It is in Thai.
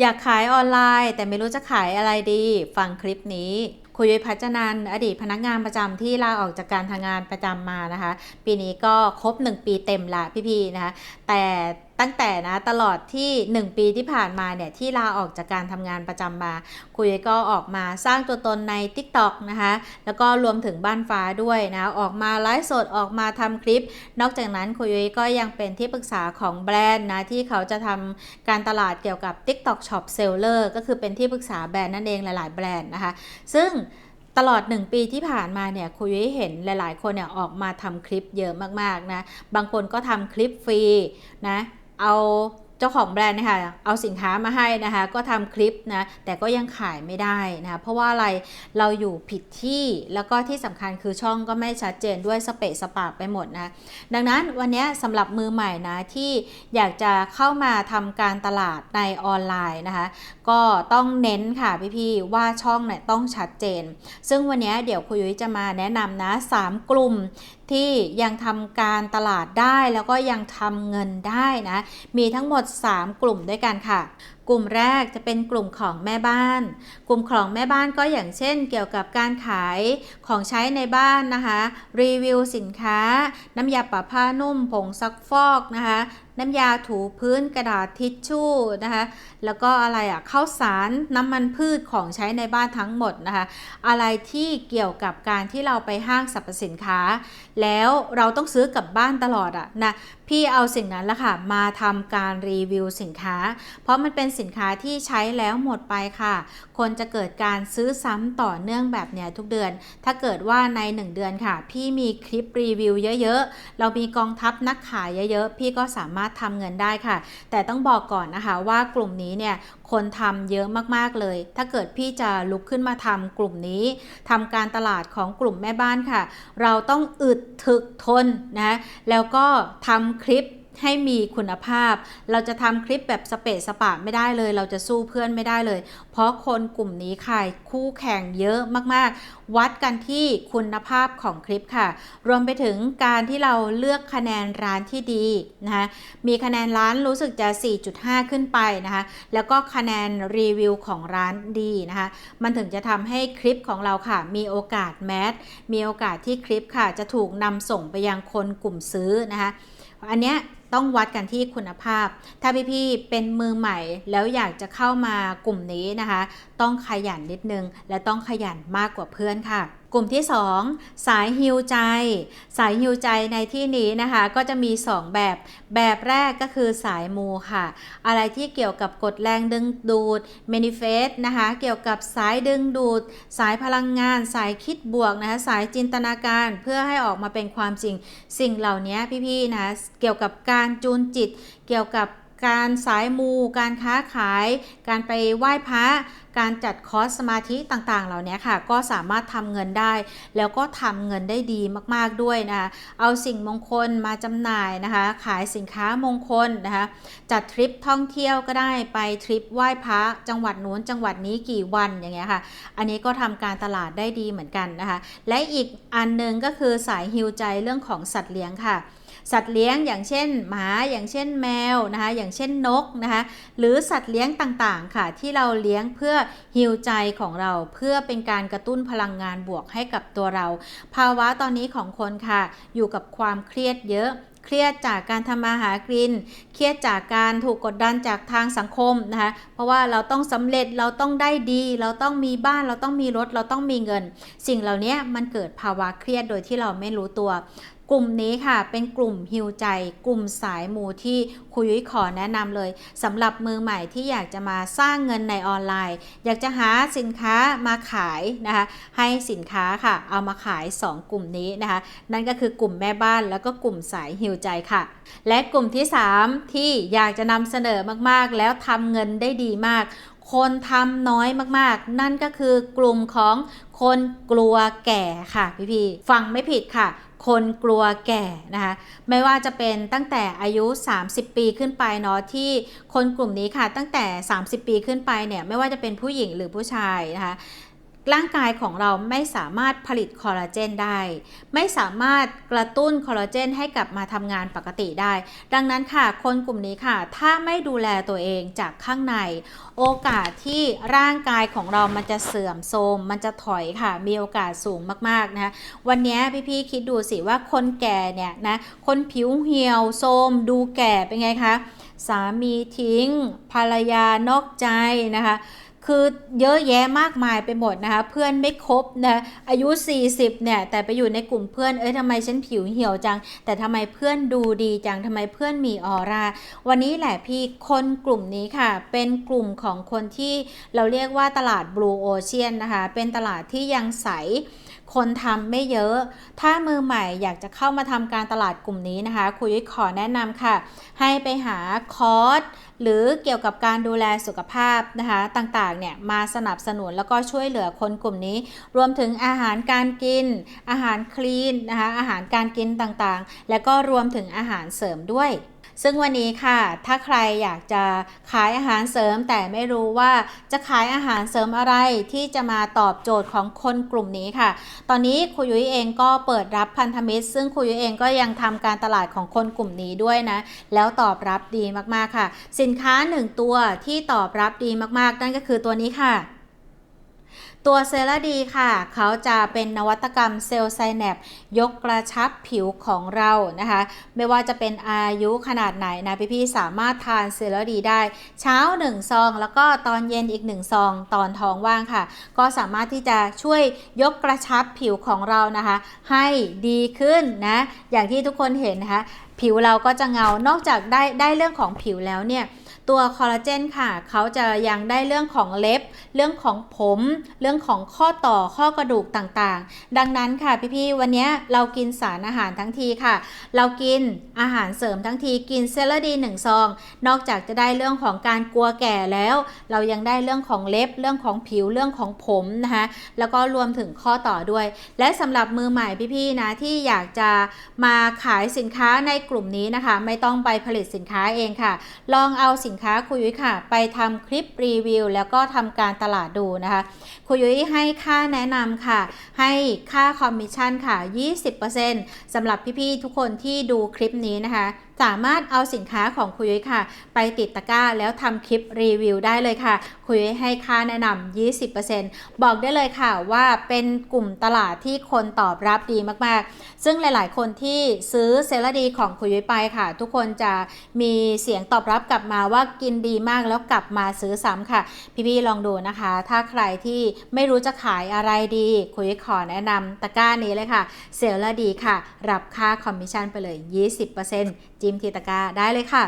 อยากขายออนไลน์ แต่ไม่รู้จะขายอะไรดี ฟังคลิปนี้คุยยพัชนันอดีตพนักงานประจำที่ลาออกจากการทำงานประจำมานะคะ ปีนี้ก็ครบ 1 ปีเต็มละพี่ๆนะคะแต่ ตั้งแต่นะตลอดที่ 1 ปีที่ผ่านมาเนี่ยที่ลาออกจากการทำงานประจำมาคุยก็ออกมาสร้างตัวตนใน TikTok นะคะแล้วก็รวมถึงบ้านฟ้าด้วยนะออกมาไลฟ์สดออกมาทำคลิป นอกจากนั้นคุยก็ยังเป็นที่ปรึกษาของแบรนด์นะที่เขาจะทำการตลาดเกี่ยวกับ TikTok Shop Seller ก็คือเป็นที่ปรึกษาแบรนด์นั่นเองหลายๆ แบรนด์นะคะซึ่งตลอด 1 ปีที่ผ่านมาเนี่ยคุยเห็นหลาย ๆ คนเนี่ยออกมาทำคลิปเยอะมากๆนะบางคนก็ทำคลิปฟรีนะ เอาเจ้าของแบรนด์นะคะเอาสินค้ามาให้นะคะก็ทำคลิปนะแต่ก็ยังขายไม่ได้นะคะเพราะว่าอะไรเราอยู่ผิดที่แล้วก็ที่สำคัญคือช่องก็ไม่ชัดเจนด้วยสเปซสปากไปหมดนะดังนั้นวันนี้สำหรับมือใหม่นะที่อยากจะเข้ามาทำการตลาดในออนไลน์นะคะก็ต้องเน้นค่ะพี่ๆว่าช่องเนี่ยต้องชัดเจน ซึ่งวันนี้เดี๋ยวคุยยุ้ยจะมาแนะนำนะ 3 กลุ่ม ที่ยังทำการตลาดได้แล้วก็ยังทำเงินได้นะ มีทั้งหมด 3 กลุ่มด้วยกันค่ะ กลุ่มแรกจะเป็นกลุ่มของแม่บ้าน กลุ่มของแม่บ้านก็อย่างเช่น เกี่ยวกับการขายของใช้ในบ้านนะคะ รีวิวสินค้า น้ำยาปะผ้านุ่มผงซักฟอกนะคะ น้ำยาถูพื้นกระดาษทิชชู่นะคะแล้วก็อะไรอะ่ะข้าวสารน้ำมันพืชของใช้ในบ้านทั้งหมดนะคะอะไรที่เกี่ยวกับการที่เราไปห้างสรรพสินค้า แล้วเราต้องซื้อกลับบ้านตลอดอะนะ พี่เอาสิ่งนั้นละค่ะมาทำการรีวิวสินค้า เพราะมันเป็นสินค้าที่ใช้แล้วหมดไปค่ะ คนจะเกิดการซื้อซ้ำต่อเนื่องแบบเนี้ยทุกเดือน ถ้าเกิดว่าใน 1 เดือนค่ะ พี่มีคลิปรีวิวเยอะๆ เรามีกองทัพนักขายเยอะๆ พี่ก็สามารถทำเงินได้ค่ะ แต่ต้องบอกก่อนนะคะว่ากลุ่มนี้เนี่ยคนทำเยอะมากๆเลย ถ้าเกิดพี่จะลุกขึ้นมาทำกลุ่มนี้ทำการตลาดของกลุ่มแม่บ้านค่ะ เราต้องอึดถึกทนนะ แล้วก็ทำคลิปให้มีคุณภาพ เราจะทำคลิปแบบสเปซสปะไม่ได้เลย เราจะสู้เพื่อนไม่ได้เลย เพราะคนกลุ่มนี้ค่ะคู่แข่งเยอะมากๆ วัดกันที่คุณภาพของคลิปค่ะ รวมไปถึงการที่เราเลือกคะแนนร้านที่ดีนะคะมีคะแนนร้านรู้สึกจะ 4.5 ขึ้นไปนะคะแล้วก็คะแนนรีวิวของร้านดีนะคะมันถึงจะทำให้คลิปของเราค่ะ มีโอกาสแมสมีโอกาสที่คลิปค่ะ จะถูกนำส่งไปยังคนกลุ่มซื้อนะคะ อันเนี้ยต้องวัดกันที่คุณภาพ ถ้าพี่ๆเป็นมือใหม่แล้วอยากจะเข้ามากลุ่มนี้นะคะ ต้องขยันนิดนึง และต้องขยันมากกว่าเพื่อนค่ะ กลุ่มที่ 2 สายฮิวใจ สายฮิวใจในที่นี้นะคะก็จะมี 2 แบบ แบบแรกก็คือสายมูค่ะ อะไรที่เกี่ยวกับกฎแรงดึงดูดเมนิเฟสนะคะเกี่ยวกับสายดึงดูด สายพลังงาน สายคิดบวกนะคะสายจินตนาการเพื่อให้ออกมาเป็นความจริง สิ่งเหล่านี้พี่ๆนะเกี่ยวกับการจูนจิต เกี่ยวกับ การสายมู การค้าขาย การไปไหว้พระ การจัดคอร์สสมาธิต่างๆ เหล่านี้ค่ะ ก็สามารถทำเงินได้ แล้วก็ทำเงินได้ดีมากๆด้วยนะคะ เอาสิ่งมงคลมาจำหน่ายนะคะ ขายสินค้ามงคลนะคะ จัดทริปท่องเที่ยวก็ได้ไปทริปไหว้พระจังหวัดนู้นจังหวัดนี้กี่วันอย่างเงี้ยค่ะ อันนี้ก็ทำการตลาดได้ดีเหมือนกันนะคะ และอีกอันหนึงก็คือสายฮิวใจเรื่องของสัตว์เลี้ยงค่ะ สัตว์เลี้ยงอย่างเช่นหมาอย่างเช่นแมวนะคะอย่างเช่นนกนะคะหรือสัตว์เลี้ยงต่างๆค่ะ ที่เราเลี้ยงเพื่อฮิวใจของเราเพื่อเป็นการกระตุ้นพลังงานบวกให้กับตัวเรา ภาวะตอนนี้ของคนค่ะ อยู่กับความเครียดเยอะเครียดจากการทำมาหากิน เครียดจากการถูกกดดันจากทางสังคมนะคะ เพราะว่าเราต้องสำเร็จ เราต้องได้ดี เราต้องมีบ้าน เราต้องมีรถ เราต้องมีเงิน สิ่งเหล่านี้มันเกิดภาวะเครียดโดยที่เราไม่รู้ตัว กลุ่มนี้ค่ะเป็นกลุ่มฮิวใจ กลุ่มสายมูที่ครูยุ้ยขอแนะนำเลยสำหรับมือใหม่ที่อยากจะมาสร้างเงินในออนไลน์ อยากจะหาสินค้ามาขายนะคะให้สินค้าค่ะ เอามาขาย 2 กลุ่มนี้นะคะนั่นก็คือกลุ่มแม่บ้านแล้วก็กลุ่มสายฮิวใจค่ะ และกลุ่มที่ 3 ที่อยากจะนำเสนอมากๆ แล้วทำเงินได้ดีมากคนทำน้อยมากๆ นั่นก็คือกลุ่มของคนกลัวแก่ค่ะพี่ๆฟังไม่ผิดค่ะ คนกลัวแก่นะคะไม่ว่าจะเป็นตั้งแต่อายุ 30 ปีขึ้นไปเนาะที่คนกลุ่มนี้ค่ะตั้งแต่ 30 ปีขึ้นไปเนี่ยไม่ว่าจะเป็นผู้หญิงหรือผู้ชายนะคะ ร่างกายของเราไม่สามารถผลิตคอลลาเจนได้ ไม่สามารถกระตุ้นคอลลาเจนให้กลับมาทำงานปกติได้ ดังนั้นค่ะ คนกลุ่มนี้ค่ะ ถ้าไม่ดูแลตัวเองจากข้างใน โอกาสที่ร่างกายของเรามันจะเสื่อมโทรมมันจะถอยค่ะ มีโอกาสสูงมากๆนะคะวันนี้พี่ๆคิดดูสิว่าคนแก่เนี่ยนะ คนผิวเหี่ยวโทรมดูแก่เป็นไงคะ สามีทิ้ง ภรรยานอกใจนะคะ คือเยอะแยะมากมายไปหมดนะคะ เพื่อนไม่ครบนะอายุ 40เนี่ยแต่ไปอยู่ในกลุ่มเพื่อนเอ้ยทำไมฉันผิวเหี่ยวจัง แต่ทำไมเพื่อนดูดีจังทำไมเพื่อนมีออร่าวันนี้แหละพี่คนกลุ่มนี้ค่ะ เป็นกลุ่มของคนที่เราเรียกว่าตลาดบลูโอเชียนนะคะ เป็นตลาดที่ยังใส คนทำไม่เยอะ ถ้ามือใหม่อยากจะเข้ามาทำการตลาดกลุ่มนี้นะคะคุยขอแนะนำค่ะ ให้ไปหาคอร์สหรือเกี่ยวกับการดูแลสุขภาพนะคะต่างๆเนี่ยมาสนับสนุนแล้วก็ช่วยเหลือคนกลุ่มนี้ รวมถึงอาหารการกิน อาหารคลีนนะคะอาหารการกินต่างๆ แล้วก็รวมถึงอาหารเสริมด้วย ซึ่งวันนี้ค่ะ ถ้าใครอยากจะขายอาหารเสริมแต่ไม่รู้ว่าจะขายอาหารเสริมอะไรที่จะมาตอบโจทย์ของคนกลุ่มนี้ค่ะ ตอนนี้ครูยุ้ยเองก็เปิดรับพันธมิตร ซึ่งครูยุ้ยเองก็ยังทำการตลาดของคนกลุ่มนี้ด้วยนะ แล้วตอบรับดีมากๆค่ะ สินค้าหนึ่งตัวที่ตอบรับดีมากๆ นั่นก็คือตัวนี้ค่ะ ตัวเซราดีค่ะ เขาจะเป็นนวัตกรรมเซลล์ไซแนปยกกระชับผิวของเรานะคะ ไม่ว่าจะเป็นอายุขนาดไหนนะพี่ๆสามารถทานเซราดีได้ เช้า 1 ซอง แล้วก็ตอนเย็นอีก 1 ซอง ตอนท้องว่างค่ะ ก็สามารถที่จะช่วยยกกระชับผิวของเรานะคะ ให้ดีขึ้นนะ อย่างที่ทุกคนเห็นนะคะ ผิวเราก็จะเงานอกจากได้ได้เรื่องของผิวแล้วเนี่ย ตัวคอลลาเจนค่ะเขาจะยังได้เรื่องของเล็บ เรื่องของผม เรื่องของข้อต่อข้อกระดูกต่างๆ ดังนั้นค่ะพี่ๆวันนี้เรากินสารอาหารทั้งทีค่ะ เรากินอาหารเสริมทั้งทีกินเซเลดีหนึ่งซอง นอกจากจะได้เรื่องของการกลัวแก่แล้ว เรายังได้เรื่องของเล็บ เรื่องของผิวเรื่องของผมนะคะแล้วก็รวมถึงข้อต่อด้วย และสำหรับมือใหม่พี่ๆนะที่อยากจะมาขายสินค้าในกลุ่มนี้นะคะ ไม่ต้องไปผลิตสินค้าเองค่ะ ลองเอาสินค้าคุยยุ้ยค่ะ ไปทำคลิปรีวิว แล้วก็ทำการตลาดดูนะคะคุยยุ้ยให้ค่าแนะนำค่ะ ให้ค่าคอมมิชชั่นค่ะ 20%สำหรับพี่ๆทุกคนที่ดูคลิปนี้นะคะ สามารถเอาสินค้าของคุยค่ะ ไปติดตะกร้าแล้วทำคลิปรีวิวได้เลยค่ะ คุยให้ค่าแนะนำ 20%บอกได้เลยค่ะว่าเป็นกลุ่มตลาดที่คนตอบรับดีมากๆ ซึ่งหลายๆ คนที่ซื้อเซลดีของคุยไปค่ะ ทุกคนจะมีเสียงตอบรับกลับมาว่ากินดีมากแล้วกลับมาซื้อซ้ำค่ะ พี่ๆลองดูนะคะ ถ้าใครที่ไม่รู้จะขายอะไรดี คุยยุ้ยขอแนะนำตะกร้านี้เลยค่ะ เซลดีค่ะ รับค่าคอมมิชชั่นไปเลย 20%จิ้มที่ตะกร้าได้เลยค่ะ